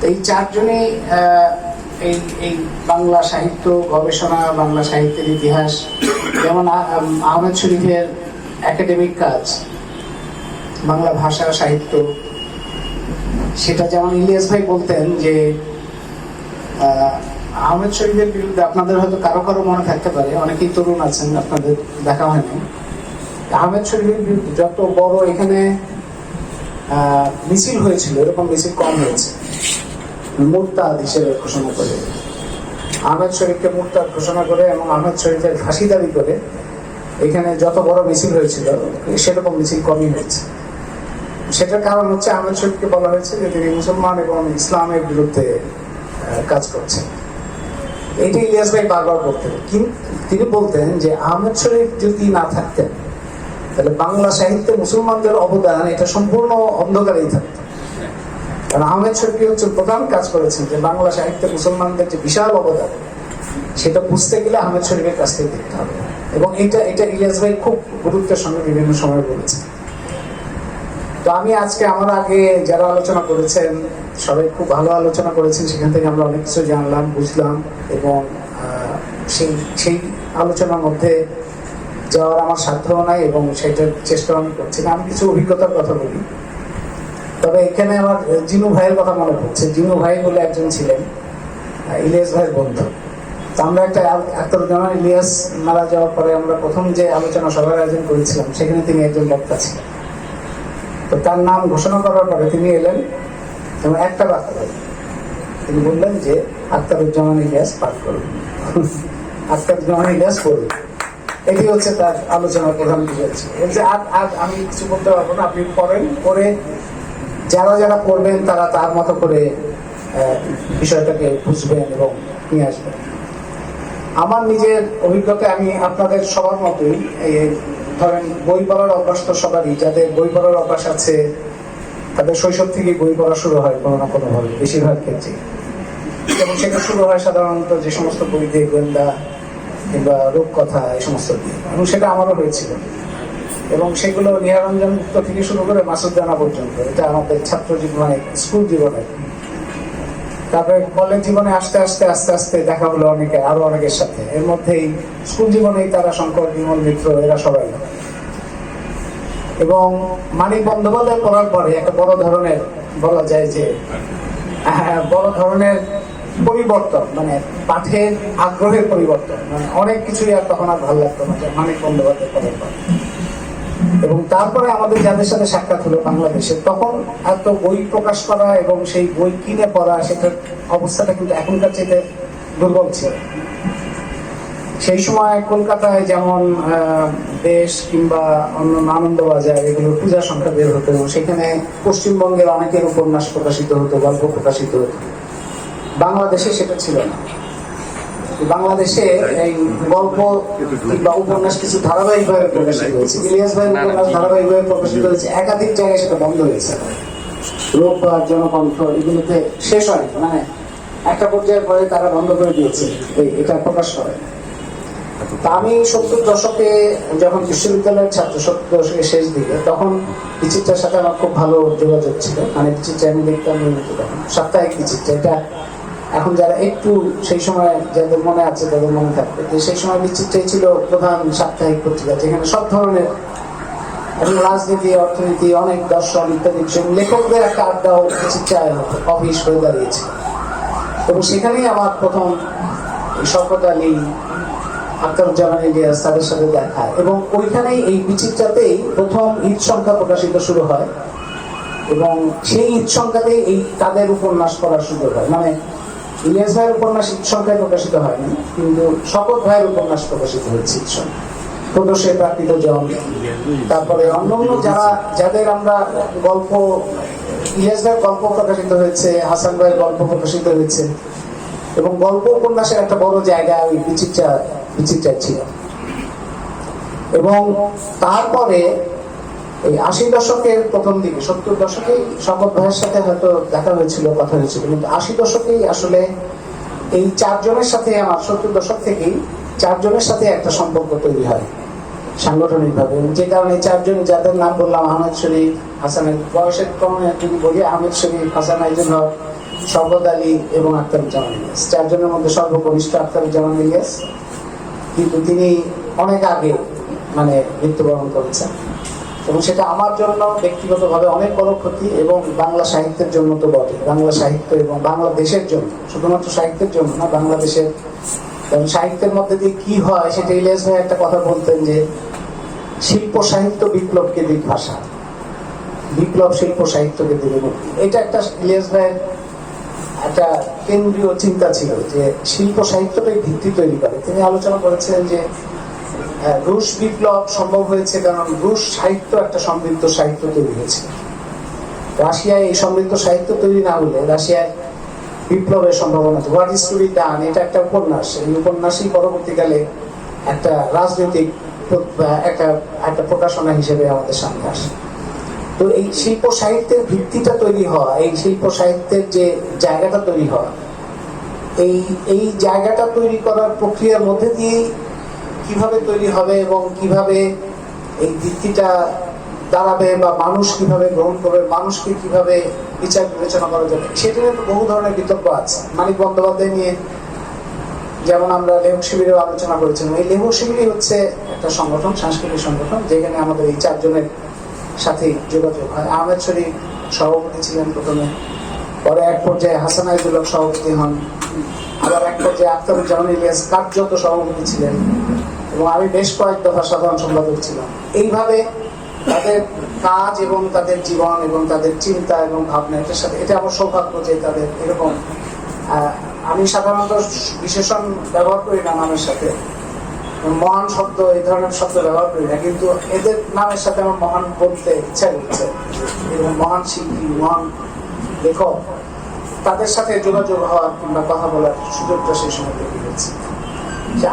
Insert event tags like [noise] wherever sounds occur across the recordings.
তো এই চারজনই এই এই বাংলা সাহিত্য গবেষণা বাংলা সাহিত্যের ইতিহাস যেমন আহমেদ শরীফের একাডেমিক কাজ বাংলা ভাষা সাহিত্য সেটা যেমন ইলিয়াস ভাই বলতেন যে আহ, আহমেদ শরীফের বিরুদ্ধে আপনাদের হয়তো কারও কারও মনে থাকতে পারে অনেকেই তরুণ আছেন আপনাদের দেখা হয়নি। আহমেদ শরীফের বিরুদ্ধে যত বড় এখানে মিছিল হয়েছিল এরকম মিছিল কম হয়েছে। মুরতাদ হিসেবে ঘোষণা করে। আহমেদ শরীফকে মুরতাদ ঘোষণা করে এবং আহমেদ শরীফের ফাঁসি দাবি করে এখানে যত বড় মিছিল হয়েছিল, সেরকম মিছিল কমই হয়েছে। সেটার কারণ হচ্ছে আহমেদ শরীফকে বলা হয়েছে যে তিনি মুসলমান এবং ইসলামের বিরুদ্ধে কাজ করছেন। এইটা ইলিয়াস ভাই বারবার বলতেন। কিন্তু তিনি বলতেন যে আহমেদ শরীফ যদি না থাকতেন, তাহলে বাংলা সাহিত্যে মুসলমানদের অবদান এটা সম্পূর্ণ অন্ধকারেই থাকতো। আহমেদ শরীফ হচ্ছে প্রধান কাজ করেছেন যে বাংলা সাহিত্যে মুসলমানদের যে বিশাল অবদান, সেটা বুঝতে গেলে আহমেদ শরীফের কাছ থেকে দেখতে হবে। এবং এটা এটা ইলিয়াস ভাই খুব গুরুত্বের সঙ্গে বিভিন্ন সময় বলেছেন। তো আমি আজকে, আমার আগে যারা আলোচনা করেছেন, সবাই খুব ভালো আলোচনা করেছেন, সেখান থেকে আমরা অনেক কিছু জানলাম, বুঝলাম এবং সেই সেই আলোচনার মধ্যে যাওয়ার আমার সাধ্যও নাই এবং সেটার চেষ্টা আমি করছি না। আমি কিছু অভিজ্ঞতার কথা বলি। তবে এখানে আমার জিনু ভাইয়ের কথা মনে পড়ছে। জিনু ভাই বলে একজন ছিলেন ইলিয়াস ভাইয়ের বন্ধু। তো আমরা একটা আত্মরুজ্জামান ইলিয়াস মারা যাওয়ার পরে আমরা প্রথম যে আলোচনা সভার আয়োজন করেছিলাম, সেখানে তিনি একজন বক্তা ছিলেন। তো তার নাম ঘোষণা করার পরে তিনি এলেন এবং একটা বার্তা বললেন তিনি বললেন যে, আক্তারুজ্জামান ইলিয়াস পাঠ করুন। [laughs] আক্তারুজ্জামান ইলিয়াস পড়ুন। এটি হচ্ছে তার আলোচনার প্রধান বিষয় যে আর আমি কিছু বলতে পারব না, আপনি পড়েন পরে যারা যারা পড়বেন, তারা তার মতো করে বিষয়টাকে বুঝবেন এবং নিয়ে আসবেন। আমার নিজের অভিজ্ঞতায় আমি আপনাদের সবার মতোই ধরেন বই পড়ার অভ্যাস তো সবারই। যাদের বই পড়ার অভ্যাস আছে, তাদের শৈশব থেকেই বই পড়া শুরু হয় কোনো না কোনো ভাবে বেশিরভাগ ক্ষেত্রে এবং সেটা শুরু হয় সাধারণত যে সমস্ত বই দিয়ে গোয়েন্দা কিংবা রূপকথা, এই সমস্ত দিয়ে। এবং সেটা আমারও হয়েছিল। এবং সেগুলো নিহারঞ্জন গুপ্ত থেকে শুরু করে মাসুদ জানা পর্যন্ত। এটা আমাদের ছাত্র জীবনে স্কুল জীবনে। তারপরে কলেজ জীবনে আস্তে আস্তে আস্তে আস্তে দেখা হলো অনেকে আরও অনেকের সাথে। এর মধ্যেই স্কুল জীবনেই তারা শঙ্কর বিমল মিত্র এরা সবাই। এবং মানিক বন্দ্যোপাধ্যায় পড়ার পরে একটা বড় ধরনের বলা যায় যে হ্যাঁ, বড় ধরনের পরিবর্তন মানে পাঠের আগ্রহের পরিবর্তন। মানে অনেক কিছুই আর তখন আর ভালো লাগতো না মানিক বন্দ্যোপাধ্যায় পড়ার পর। এবং তারপরে আমাদের যাদের সাথে সাক্ষাৎ হলো বাংলাদেশে, তখন এত বই প্রকাশ করা এবং সেই বই কিনে পড়া, সেটার অবস্থাটা কিন্তু এখনকার চেয়ে দুর্বল ছিল। সেই সময় কলকাতায় যেমন দেশ কিংবা অন্য আনন্দবাজার, এগুলোর পূজা সংখ্যা বের হতো, সেখানে পশ্চিমবঙ্গের অনেকের উপন্যাস প্রকাশিত হতো, গল্প প্রকাশিত হতো। বাংলাদেশে সেটা ছিল না। বাংলাদেশে এই গল্প কিংবা উপন্যাস কিছু ধারাবাহিকভাবে প্রকাশিত হয়েছে। ইলিয়াস ভাইয়ের উপন্যাস ধারাবাহিকভাবে প্রকাশিত হয়েছে। একাধিক জায়গায় সেটা বন্ধ হয়েছে। রোববার জনকণ্ঠ এগুলোতে শেষ হয় মানে একটা পর্যায়ের পরে তারা বন্ধ করে দিয়েছে। এই- এটা প্রকাশ করে। তা আমি সত্তর দশকে যখন বিশ্ববিদ্যালয়ের ছাত্র সত্তর দশকের শেষ দিকে তখন বিচিত্রার সাথে আমার খুব ভালো যোগাযোগ ছিল। মানে বিচিত্রা আমি দেখতাম নিয়মিত তখন। সাপ্তাহিক বিচিত্রা। এটা এখন যারা একটু সেই সময় যাদের মনে আছে, তাদের মনে থাকবে। যে সেই সময় বিচিত্রাই ছিল প্রধান সাপ্তাহিক পত্রিকা, যেখানে সব ধরনের এবং রাজনীতি, অর্থনীতি, অনেক দর্শন ইত্যাদি লেখকদের একটা আড্ডাও বিচিত্রায় অফিস হয়ে দাঁড়িয়েছে। এবং সেখানেই আমার প্রথম এই শওকত আলী আক্তারুজ্জামান ইলিয়াস তাদের সাথে দেখা। এবং ওইখানেই এই বিচিত্রাতেই প্রথম ঈদ সংখ্যা প্রকাশিত শুরু হয় এবং সেই ঈদ সংখ্যাতেই এই তাদের উপন্যাস পড়ার সুযোগ হয়। মানে ইলিয়াস ভাইয়ের উপন্যাস সংখ্যায় প্রকাশিত হয়নি, কিন্তু শপথ ভাইয়ের উপন্যাস প্রকাশিত হয়েছে প্রদোষে প্রাকৃত জন তারপরে যারা, যাদের আমরা গল্প, ইলিয়াস ভাইয়ের গল্প প্রকাশিত হয়েছে, হাসান ভাইয়ের গল্প প্রকাশিত হয়েছে, এবং গল্প উপন্যাসের একটা বড় জায়গা ওই বিচিত্রা বিচিত্রা ছিল। এবং তারপরে এই আশি দশকের প্রথম দিকে, সত্তর দশকেই শপথ ভাইয়ের সাথে হয়তো দেখা হয়েছিল, কথা হয়েছিল, কিন্তু আশি দশকেই আসলে এই চারজনের সাথে আমার সত্তর দশক থেকেই চারজনের সাথে একটা সম্পর্ক তৈরি হয় সাংগঠনিক ভাবে যে কারণে চারজন যাদের নাম বললাম, আহমেদ শরীফ হাসান বয়সের ক্রমে যদি বলি, আহমেদ শরীফ, হাসান আইজুল হক, শওকত আলী এবং আখতারুজ্জামান ইলিয়াস। চারজনের মধ্যে সর্বকনিষ্ঠ আখতারুজ্জামান ইলিয়াস, কিন্তু তিনি অনেক আগে মানে মৃত্যুবরণ করেছেন। এবং সেটা আমার জন্য ব্যক্তিগতভাবে অনেক বড় ক্ষতি এবং বাংলা সাহিত্যের জন্য তো বটে। বাংলা সাহিত্য এবং বাংলাদেশের জন্য, শুধুমাত্র সাহিত্যের জন্য না, বাংলাদেশের সাহিত্যের মধ্যে দিয়ে কি হয় সেটা ইলিয়াস ভাই একটা কথা বলতেন যে, শিল্প সাহিত্য বিপ্লবকে দিক ভাষা, বিপ্লব শিল্প সাহিত্যকে দেবে এটা একটা ইলিয়াস ভাইয়ের একটা কেন্দ্রীয় চিন্তা ছিল যে, শিল্প সাহিত্যটাই ভিত্তি তৈরি করে। তিনি আলোচনা করেছেন যে রুশ বিপ্লব সম্ভব হয়েছে কারণ রুশ সাহিত্য একটা সমৃদ্ধ সাহিত্য তৈরি হয়েছে। রাশিয়ায় এই সমৃদ্ধ সাহিত্য তৈরি না হলে রাশিয়ায় বিপ্লবের সম্ভাবনা what is to be done এটা একটা উপন্যাস। এই উপন্যাসই পরবর্তীকালে একটা রাজনৈতিক একটা একটা প্রকাশনা হিসেবে আমাদের সামনে আসে। তো এই শিল্প সাহিত্যের ভিত্তিটা তৈরি হওয়া, এই শিল্প সাহিত্যের যে জায়গাটা তৈরি হওয়া, এই এই জায়গাটা তৈরি করার প্রক্রিয়ার মধ্যে দিয়েই কীভাবে তৈরি হবে এবং কীভাবে এই ভিত্তিটা দাঁড়াবে বা মানুষ কীভাবে গ্রহণ করবে, মানুষকে কীভাবে বিচার বিবেচনা করা যাবে সেটা নিয়ে তো বহু ধরনের বিতর্ক আছে। মানিক বন্দ্যোপাধ্যায় নিয়ে যেমন আমরা লেখক শিবিরেও আলোচনা করেছিলাম, এই লেখক শিবিরই হচ্ছে একটা সংগঠন, সাংস্কৃতিক সংগঠন, যেখানে আমাদের এই চারজনের সাথে যোগাযোগ হয়। আহমেদ শরীফ সভাপতি ছিলেন প্রথমে, পরে এক পর্যায়ে হাসান আইদুল্লাহ সভাপতি হন, আবার এক পর্যায়ে আখতারুজ্জামান ইলিয়াস কার্যত সভাপতি ছিলেন। এবং আমি বেশ কয়েক দফা সাধারণ সম্পাদক ছিলাম। এইভাবে তাদের কাজ এবং তাদের জীবন এবং তাদের চিন্তা এবং ভাবনা, এটার সাথে এটা আমার সৌভাগ্য যে তাদের এরকম আমি সাধারণত বিশেষণ ব্যবহার করি না নামের সাথে। মহান শব্দ, এই ধরনের শব্দ ব্যবহার করি না, কিন্তু এদের নামের সাথে আমার মহান বলতে ইচ্ছা করছে এবং মহান শিল্পী, মহান লেখক, তাদের সাথে যোগাযোগ হওয়ার কিংবা কথা বলার সুযোগটা সেই সময় যে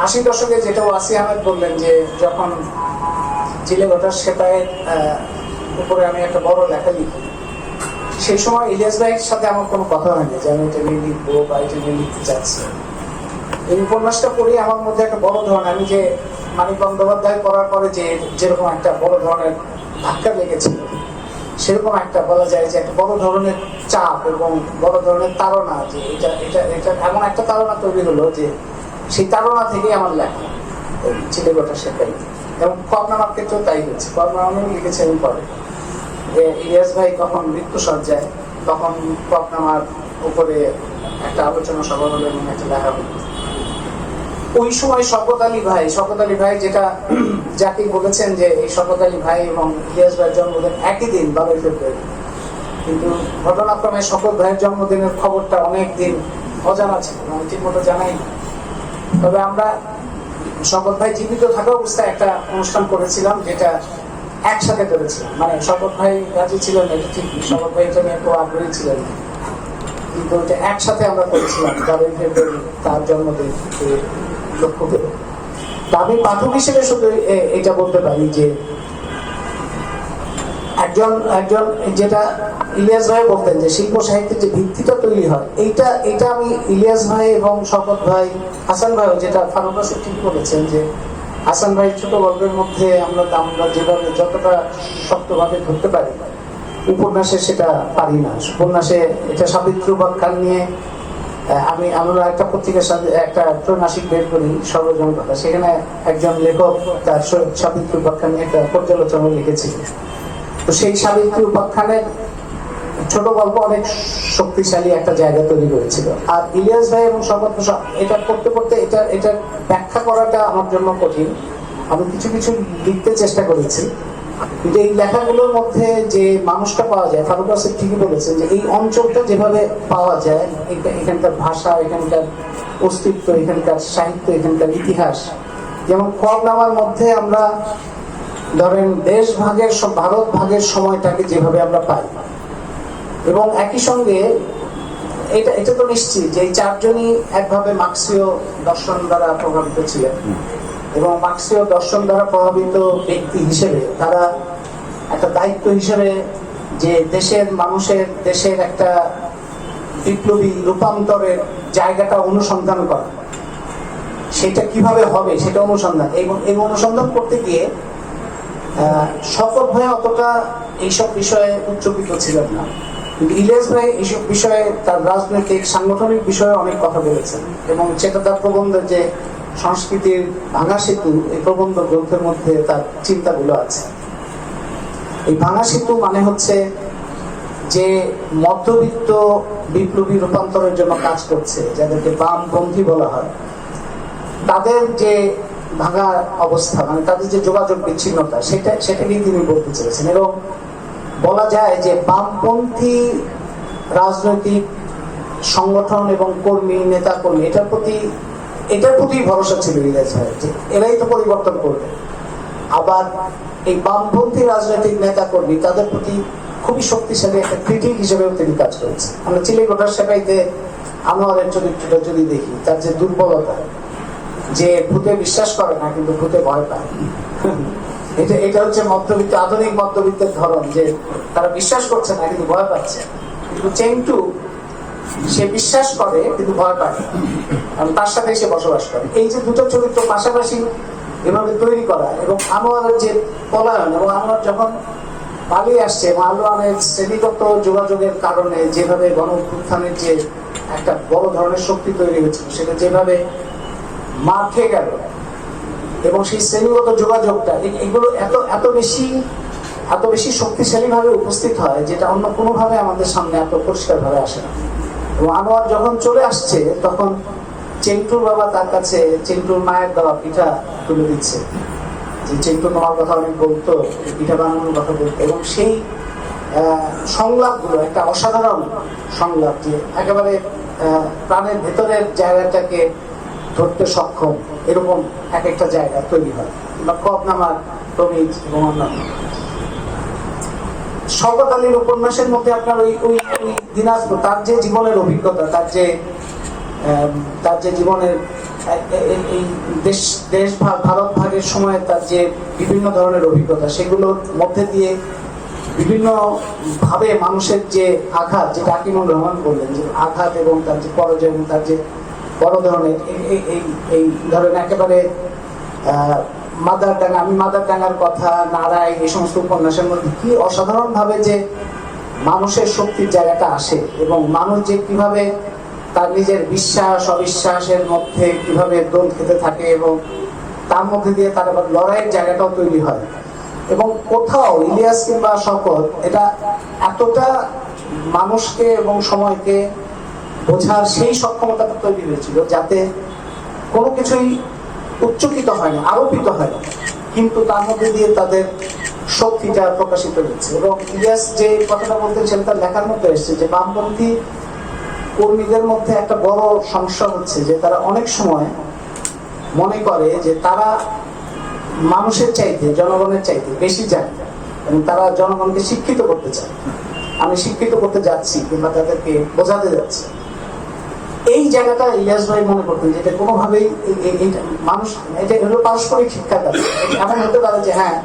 আশি দশকে যেটা ওয়াসি আহমেদ বললেন যে যখন চিলে গোটার সেপায়ের উপরে আমি একটা বড় লেখা লিখি, সেই সময় ইলিয়াস ভাইয়ের সাথে আমার কোনো কথা হয়নি যে আমি এটা নিয়ে লিখব বা এটা নিয়ে লিখতে চাচ্ছি। এই উপন্যাসটা পড়ে আমার মধ্যে একটা বড় ধরনের আমি যে মানিক বন্দ্যোপাধ্যায় করার পরে যে যেরকম একটা বড় ধরনের ধাক্কা লেগেছিল সেরকম একটা বলা যায় যে একটা বড় ধরনের চাপ এবং বড় ধরনের তাড়না যে এটা এটা এটা এমন একটা তাড়না তৈরি হলো যে সেই তাড়না থেকেই আমার লেখা। ছেলে গোটা সেটাই এবং কর্নামার ক্ষেত্রেও তাই হয়েছে। কর্নামাও লিখেছেন পরে। যে ইলিয়াস ভাই কখন মৃত্যু সজ্জায় তখন কপনামার উপরে একটা আলোচনা সভা হলো এবং একটা লেখা হলো। ওই সময় শকত আলী ভাই, শকত আলী ভাই যেটা [clears throat] যাকে বলেছেন যে এই শকত আলী ভাই এবং ইলিয়াস ভাইয়ের জন্মদিন একই দিন, বারোই ফেব্রুয়ারি। কিন্তু ঘটনাক্রমে শকত ভাইয়ের জন্মদিনের খবরটা অনেক দিন অজানা ছিল। আমি ঠিক মতো জানাই না। তবে আমরা শকত ভাই জীবিত থাকা অবস্থায় একটা অনুষ্ঠান করেছিলাম যেটা একসাথে করেছিলাম। মানে শকত ভাই রাজি ছিলেন ঠিক শকত ভাই এটা নিয়ে আগ্রহী ছিলেন কিন্তু ওইটা একসাথে আমরা করেছিলাম বারোই ফেব্রুয়ারি তার জন্মদিন লক্ষ্য করে আমি পাঠক হিসেবে শুধু এটা বলতে পারি যে একজন একজন যেটা ইলিয়াস ভাই বলতেন যে শিল্প সাহিত্যের যে ভিত্তিটা তৈরি হয়, এইটা এটা আমি ইলিয়াস ভাই এবং শপথ ভাই, হাসান ভাই যেটা ফারুক হাসান ঠিক বলেছেন যে হাসান ভাই ছোট গল্পের মধ্যে আমরা আমরা যেভাবে যতটা শক্তভাবে ধরতে পারি, উপন্যাসে সেটা পারি না। উপন্যাসে এটা সাবিত্রী উপাখ্যান নিয়ে আমি আমরা একটা পত্রিকার সাথে একটা ত্রৈমাসিক বের করি সর্বজন কথা। সেখানে একজন লেখক তার সাবিত্রী উপাখ্যান নিয়ে একটা পর্যালোচনা লিখেছিলেন। তো সেই সাবিত্রী উপাখ্যানের ছোট গল্প অনেক শক্তিশালী একটা জায়গা তৈরি করেছিল। আর ইলিয়াস ভাই এবং প্রসাদ এটা করতে করতে এটা এটা ব্যাখ্যা করাটা আমার জন্য কঠিন। আমি কিছু কিছু লিখতে চেষ্টা করেছি। কিন্তু এই লেখাগুলোর মধ্যে যে মানুষটা পাওয়া যায়, ফারুক আসিফ ঠিকই বলেছেন যে এই অঞ্চলটা যেভাবে পাওয়া যায় এখানকার ভাষা, এখানকার অস্তিত্ব, এখানকার সাহিত্য, এখানকার ইতিহাস, যেমন খবনামার মধ্যে আমরা ধরেন দেশ ভাগের ভারত ভাগের সময়টাকে যেভাবে আমরা পাই। এবং একই সঙ্গে এটা এটা তো নিশ্চিত যে এই চারজনই একভাবে মার্ক্সীয় দর্শন দ্বারা প্রভাবিত ছিলেন। এবং মার্ক্সীয় দর্শন দ্বারা প্রভাবিত ব্যক্তি হিসেবে তারা একটা দায়িত্ব হিসেবে যে দেশের মানুষের, দেশের একটা বিপ্লবী রূপান্তরের জায়গাটা অনুসন্ধান করা। সেটা কীভাবে হবে সেটা অনুসন্ধান, এবং এই অনুসন্ধান করতে গিয়ে শপথ ভাই অতটা এইসব বিষয়ে উচ্চকিত ছিলেন না। কিন্তু ইলিয়াস ভাই এইসব বিষয়ে তার রাজনৈতিক, সাংগঠনিক বিষয়ে অনেক কথা বলেছেন এবং সেটা তার প্রবন্ধের যে সংস্কৃতির ভাঙা সেতু, এই প্রবন্ধ গ্রন্থের মধ্যে তার চিন্তাগুলো আছে। এই ভাঙা সেতু মানে হচ্ছে যে মধ্যবিত্ত বিপ্লবী রূপান্তরের জন্য কাজ করছে, যাদেরকে বামপন্থী বলা হয়। তাদের যে ভাঙা অবস্থা মানে তাদের যে যোগাযোগ বিচ্ছিন্নতা, সেটা সেটাকেই তিনি বলতে চেয়েছেন এবং বলা যায় যে বামপন্থী রাজনৈতিক সংগঠন এবং কর্মী নেতা কর্মী এটার প্রতি এটার প্রতি ভরসা ছিল ভাই, যে এরাই তো পরিবর্তন করবে। আবার এই বামপন্থী রাজনৈতিক নেতা কর্মী তাদের প্রতি খুবই শক্তিশালী একটা ক্রিটিক হিসেবেও তিনি কাজ করেছেন। আমরা চিলেকোঠার সেবাইতে আনোয়ারের চরিত্রটা যদি দেখি, তার যে দুর্বলতা যে ভূতে বিশ্বাস করে না, কিন্তু ভূতে ভয় পায়। এটা এটা হচ্ছে মধ্যবিত্ত, আধুনিক মধ্যবিত্তের ধরন, যে তারা বিশ্বাস করছে না, কিন্তু ভয় পাচ্ছে। কিন্তু চেংটু সে বিশ্বাস করে, কিন্তু ভয় পায়। কারণ তার সাথে সে বসবাস করে। এই যে দুটো চরিত্র পাশাপাশি এভাবে তৈরি করা, এবং আনোয়ারের যে পলায়ন, এবং আনোয়ার যখন পালিয়ে আসছে আনোয়ারের শ্রেণীগত যোগাযোগের কারণে যেভাবে গণ যে একটা বড় ধরনের শক্তি তৈরি হয়েছিল, সেটা যেভাবে খেয়ে গেল। এবং সেই শ্রেণীগত যোগাযোগটা এগুলো এত এত বেশি এত বেশি শক্তিশালী ভাবে উপস্থিত হয় যেটা অন্য কোনো ভাবে আমাদের সামনে এত পরিষ্কার ভাবে আসে না। এবং আনোয়ার যখন চলে আসছে, তখন চেন্টুর বাবা তার কাছে চেন্টুর মায়ের দেওয়া পিঠা তুলে দিচ্ছে। যে চেন্টু তোমার কথা অনেক বলতো পিঠা বানানোর কথা বলতো। এবং সেই সংলাপগুলো, একটা অসাধারণ সংলাপ যে একেবারে প্রাণের ভেতরের জায়গাটাকে ধরতে সক্ষম, এরকম এক একটা জায়গা তৈরি হয়। বা কবনামার প্রমিজ এবং অন্যান্য। শওকত আলীর উপন্যাসের মধ্যে আপনার ওই ওই ওই দিনাজপুর, তার যে জীবনের অভিজ্ঞতা, তার যে তার যে জীবনের এই দেশ দেশ ভারত ভাগের সময় তার যে বিভিন্ন ধরনের অভিজ্ঞতা, সেগুলোর মধ্যে দিয়ে বিভিন্ন ভাবে মানুষের যে আঘাত, যেটা আকিমুল রহমান বললেন, যে আঘাত এবং তার যে পরাজয় এবং তার যে বড় ধরনের, এই- ধরেন একেবারে মাদার ডাঙ্গা আমি মাদার ডাঙ্গার কথা নারায় এই সমস্ত উপন্যাসের মধ্যে কি অসাধারণ ভাবে যে মানুষের শক্তির জায়গাটা আসে এবং মানুষ যে কীভাবে তার নিজের বিশ্বাস, অবিশ্বাসের মধ্যে কীভাবে দোল খেতে থাকে এবং তার মধ্যে দিয়ে তার আবার লড়াইয়ের জায়গাটাও তৈরি হয়। এবং কোথাও ইলিয়াস কিংবা শকত এটা এতটা মানুষকে এবং সময়কে বোঝার সেই সক্ষমতাটা তৈরি হয়েছিল যাতে কোনো কিছুই উচ্চকিত হয় না, আরোপিত হয় না। কিন্তু তার মধ্যে দিয়ে তাদের শক্তিটা প্রকাশিত হচ্ছে এবং ইলিয়াস যে কথাটা বলতেছেন তার লেখার মধ্যে এসেছে যে বামপন্থী কর্মীদের মধ্যে একটা বড় সমস্যা হচ্ছে যে তারা অনেক সময় মনে করে যে তারা মানুষের চাইতে, জনগণের চাইতে বেশি জানে এবং তারা জনগণকে শিক্ষিত করতে চায়। আমি শিক্ষিত করতে যাচ্ছি কিংবা তাদেরকে বোঝাতে যাচ্ছি। এই জায়গাটা ইলিয়াস ভাই মনে করতেন যেটা কোনোভাবেই মানুষ এটা হলো পারস্পরিক শিক্ষা এমন হতে পারে যে হ্যাঁ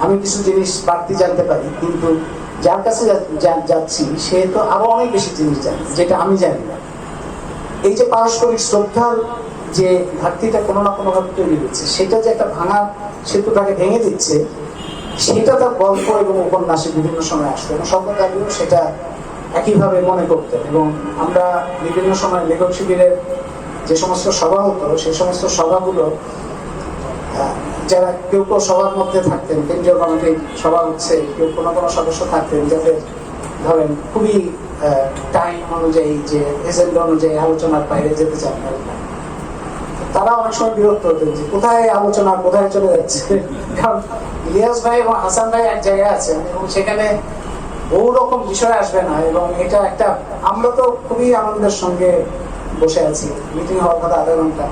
আমি কিছু জিনিস বাড়তি জানতে পারি, কিন্তু যার কাছে যা- যা- যাচ্ছি, সে তো আরও অনেক বেশি জিনিস জানে, যেটা আমি জানি না। এই যে পারস্পরিক শ্রদ্ধার যে ঘাটতিটা কোনো না কোনো ভাবে তৈরি হচ্ছে, সেটা যে একটা ভাঙা সেতুটাকে ভেঙে দিচ্ছে, সেটা তার গল্প এবং উপন্যাসে বিভিন্ন সময় আসতো এবং দাবিও সেটা একইভাবে মনে করতেন এবং আমরা বিভিন্ন সময় লেখক শিবিরের যে সমস্ত সভা হতো, সেই সমস্ত সভাগুলো যারা কেউ কেউ সবার মধ্যে থাকতেন, কেন্দ্রীয় কমিটির সভা হচ্ছে, কেউ কোনো কোনো সদস্য থাকতেন, যাদের ধরেন খুবই টাইম অনুযায়ী যে এজেন্ডা অনুযায়ী আলোচনার বাইরে যেতে চান না তারা অনেক সময় বিরক্ত হতেন যে কোথায় আলোচনা, কোথায় চলে যাচ্ছে? কারণ ইলিয়াস ভাই এবং হাসান ভাই এক জায়গায় আছেন এবং সেখানে বহু রকম বিষয় আসবে না, এবং এটা একটা, আমরা তো খুবই আনন্দের সঙ্গে বসে আছি মিটিং হওয়ার কথা আধা ঘণ্টা,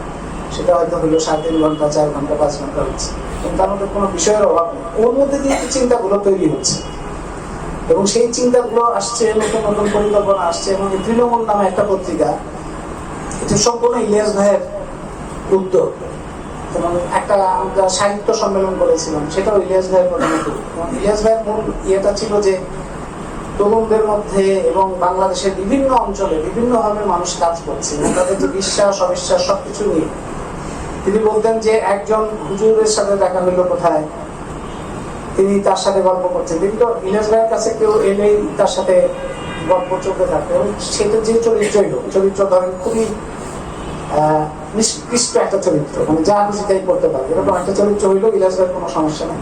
সেটা হয়তো হলো সাড়ে তিন ঘণ্টা, চার ঘণ্টা, পাঁচ ঘণ্টা হচ্ছে। কিন্তু মধ্যে কোনো বিষয়ের অভাব নেই। ওর মধ্যে দিয়ে চিন্তাগুলো তৈরি হচ্ছে, এবং সেই চিন্তাগুলো আসছে, নতুন নতুন পরিকল্পনা আসছে, এবং তৃণমূল নামে একটা পত্রিকা, এটা সম্পূর্ণ ইলিয়াস ভাইয়ের উদ্যোগ। এবং একটা আমরা সাহিত্য সম্মেলন করেছিলাম, সেটাও ইলিয়াস ভাইয়ের প্রধানত। ইলিয়াস ভাইয়ের মূল ইয়েটা ছিল যে তরুণদের মধ্যে এবং বাংলাদেশের বিভিন্ন অঞ্চলে বিভিন্নভাবে মানুষ কাজ করছে। তাদের যে বিশ্বাস, অবিশ্বাস সবকিছু নিয়ে। তিনি বলতেন যে, একজন হুজুরের সাথে দেখা হইল কোথায়? তিনি তার সাথে গল্প করছেন। তিনি তো ইলিয়াস ভাইয়ের কাছে কেউ এলেই তার সাথে গল্প চলতে থাকবে এবং সেটা যে চরিত্রই হোক, চরিত্র ধরেন খুবই নিষ্কৃষ্ট একটা চরিত্র। মানে যা খুশি তাই করতে পারে। এরকম একটা চরিত্র হইলেও ইলাস ভাইয়ের কোনো সমস্যা নেই।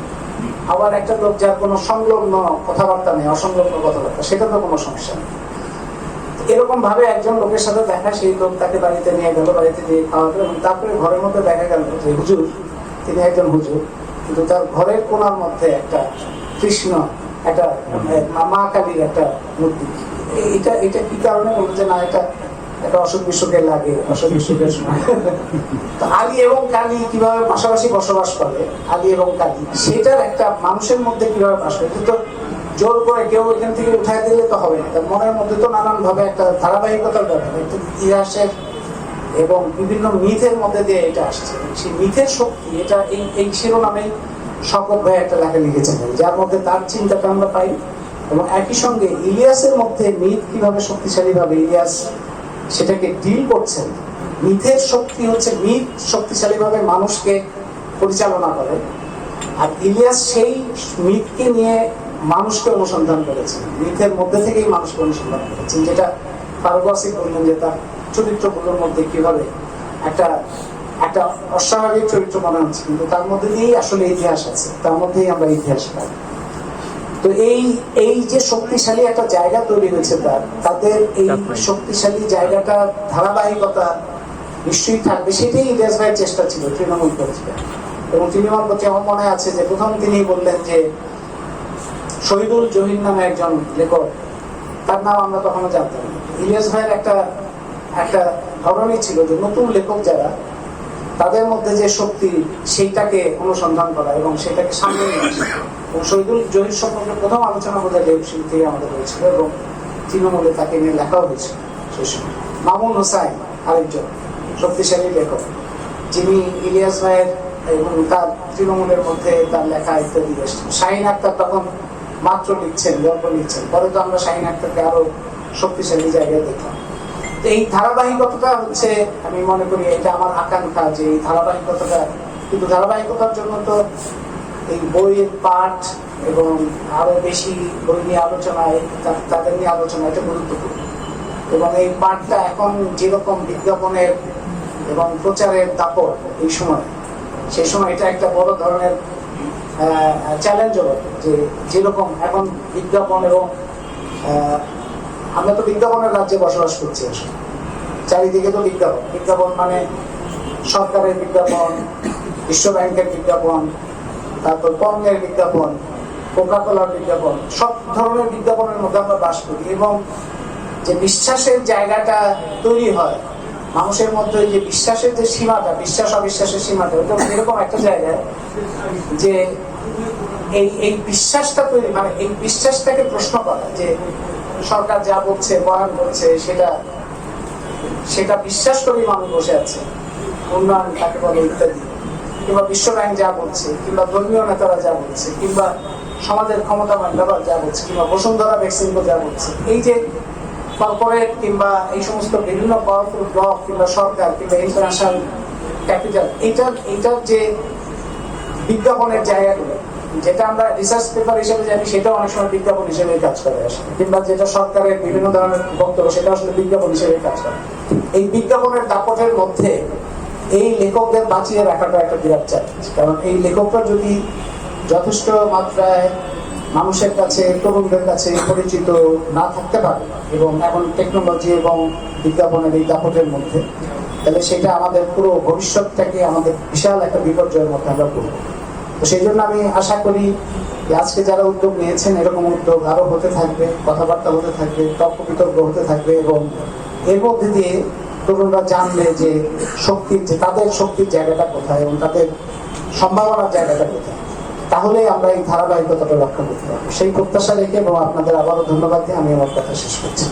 আবার একটা লোক যার কোনো সংলগ্ন কথাবার্তা নেই অসংলগ্ন কথাবার্তা সেটা তো কোনো সমস্যা নেই। এরকম ভাবে একজন লোকের সাথে দেখা সেই লোক তাকে বাড়িতে নিয়ে গেল বাড়িতে দিয়ে খাওয়াতো এবং তারপরে ঘরের মধ্যে দেখা গেল যে হুজুর তিনি একজন হুজুর কিন্তু তার ঘরের কোনার মধ্যে একটা কৃষ্ণ একটা মা- কালীর একটা মূর্তি। এটা এটা কি কারণে বলব যে না এটা একটা অসুখ বিসুখের লাগে, অসুখ বিসুখের সময়। তো আলী এবং কালী কীভাবে পাশাপাশি বসবাস করে? আলী এবং কালী। সেটার একটা মানুষের মধ্যে কীভাবে বাস করে? কিন্তু জোর করে কেউ এখান থেকে উঠাই দিলে তো হবে না। মনের মধ্যে তো নানান ভাবে একটা ধারাবাহিকতার ব্যাপার। ইতিহাসের এবং বিভিন্ন মিথের মধ্যে দিয়ে এটা আসছে। সেই মিথের শক্তি, এটা এই এই শিরোনামে শকত ভাই একটা লেখা লিখেছেন। যার মধ্যে তার চিন্তাটা আমরা পাই। এবং একই সঙ্গে ইলিয়াসের মধ্যে মিথ কীভাবে শক্তিশালী ভাবে ইলিয়াস সেটাকে ডিল করছেন। মিথের শক্তি হচ্ছে মিথ শক্তিশালী ভাবে মানুষকে পরিচালনা করে। আর ইলিয়াস সেই মিথকে নিয়ে মানুষকে অনুসন্ধান করেছেন মিথের মধ্যে থেকেই মানুষকে অনুসন্ধান করেছেন যেটা ফারুকাসি বললেন যে তার চরিত্রগুলোর মধ্যে কীভাবে একটা একটা অস্বাভাবিক চরিত্র মনে হচ্ছে, কিন্তু তার মধ্যে দিয়েই আসলে ইতিহাস আছে। তার মধ্যেই আমরা ইতিহাস পাই। তো এই এই যে শক্তিশালী একটা জায়গা তৈরি হয়েছে তার তাদের এই শক্তিশালী জায়গাটা ধারাবাহিকতা নিশ্চয়ই থাকবে সেটাই ইলিয়াস ভাইয়ের চেষ্টা ছিল তৃণমূল পত্রিকা এবং তৃণমূল পত্রিকা আমার মনে আছে যে প্রথম তিনি বললেন যে শহীদুল জহির নামে একজন লেখক তার নাম আমরা কখনো জানতাম না। ইলিয়াস ভাইয়ের একটা একটা ধরনই ছিল যে নতুন লেখক যারা তাদের মধ্যে যে শক্তি সেইটাকে অনুসন্ধান করা এবং সেটাকে সামনে নিয়ে আসা। শহীদুল জহির সম্পর্কে প্রথম আলোচনা বোধহয় লেখশিল থেকে আমাদের হয়েছিল এবং তৃণমূলে তাকে নিয়ে লেখাও হয়েছিল সেই সময়। মামুন হোসাইন, আরেকজন শক্তিশালী লেখক, যিনি ইলিয়াস ভাইয়ের এবং তার তৃণমূলের মধ্যে তার লেখা ইত্যাদি শাহিন আক্তার তখন মাত্র লিখছেন, গল্প লিখছেন। পরে তো আমরা শাহিন আক্তারকে আরও শক্তিশালী জায়গায় দেখলাম। তো এই ধারাবাহিকতাটা হচ্ছে, আমি মনে করি এটা আমার আকাঙ্ক্ষা যে এই ধারাবাহিকতাটা, কিন্তু ধারাবাহিকতার জন্য তো এই বইয়ের পাঠ এবং আরও বেশি বই নিয়ে আলোচনায় তাদের নিয়ে আলোচনা এটা গুরুত্বপূর্ণ। এবং এই পাঠটা এখন যেরকম বিজ্ঞাপনের এবং প্রচারের দাপট এই সময়, সে সময় এটা একটা বড় ধরনের চ্যালেঞ্জও বটে যে যেরকম এখন বিজ্ঞাপন এবং আমরা তো বিজ্ঞাপনের রাজ্যে বসবাস করছি আসলে চারিদিকে তো বিজ্ঞাপন। বিজ্ঞাপন মানে সরকারের বিজ্ঞাপন, বিশ্ব ব্যাংকের বিজ্ঞাপন তারপর পণ্যের বিজ্ঞাপন কোকা কোলার বিজ্ঞাপন, সব ধরনের বিজ্ঞাপনের মধ্যে আমরা বাস করি এবং যে বিশ্বাসের জায়গাটা তৈরি হয়, মানুষের মধ্যে যে বিশ্বাসের যে সীমাটা, বিশ্বাস অবিশ্বাসের সীমাটা ওটা এরকম একটা জায়গায় যে এই এই বিশ্বাসটা তৈরি মানে এই বিশ্বাসটাকে প্রশ্ন করা যে সরকার যা বলছে বয়ান করছে সেটা সেটা বিশ্বাস করেই মানুষ বসে আছে, উন্নয়ন তাকে বলে, ইত্যাদি। কিংবা বিশ্ব ব্যাংক যা বলছে, কিংবা ধর্মীয় নেতারা যা বলছে, কিংবা সমাজের ক্ষমতাবান ব্যাপার যা বলছে, কিংবা বসুন্ধরা ভ্যাকসিনকো যা বলছে, এই যে কর্পোরেট কিংবা এই সমস্ত বিভিন্ন পাওয়ারফুল ব্লক কিংবা সরকার, কিংবা ইন্টারন্যাশনাল ক্যাপিটাল এইটার এইটার যে বিজ্ঞাপনের জায়গাগুলো, যেটা আমরা রিসার্চ পেপার হিসেবে জানি সেটা অনেক সময় বিজ্ঞাপন হিসেবে কাজ করে আসে, কিংবা যেটা সরকারের বিভিন্ন ধরনের বক্তব্য সেটা আসলে বিজ্ঞাপন হিসেবে কাজ করে। এই বিজ্ঞাপনের দাপটের মধ্যে এই লেখকদের বাঁচিয়ে রাখাটা একটা বিরাট চ্যালেঞ্জ কারণ এই লেখকরা যদি যথেষ্ট মাত্রায় মানুষের কাছে, তরুণদের কাছে পরিচিত না থাকতে পারে এবং এখন টেকনোলজি এবং বিজ্ঞাপনের এই দাপটের মধ্যে, তাহলে সেটা আমাদের পুরো ভবিষ্যৎটাকে আমাদের বিশাল একটা বিপর্যয়ের মধ্যে আমরা পড়ব। তো সেই জন্য আমি আশা করি যে আজকে যারা উদ্যোগ নিয়েছেন, এরকম উদ্যোগ আরও হতে থাকবে, কথাবার্তা হতে থাকবে, তর্ক বিতর্ক হতে থাকবে এবং এর মধ্যে দিয়ে তরুণরা জানবে যে শক্তির যে, তাদের শক্তির জায়গাটা কোথায় এবং তাদের সম্ভাবনার জায়গাটা কোথায়? তাহলে আমরা এই ধারাবাহিকতাটা রক্ষা করতে পারব। সেই প্রত্যাশা রেখে এবং আপনাদের আবারও ধন্যবাদ দিয়ে আমি আমার কথা শেষ করছি।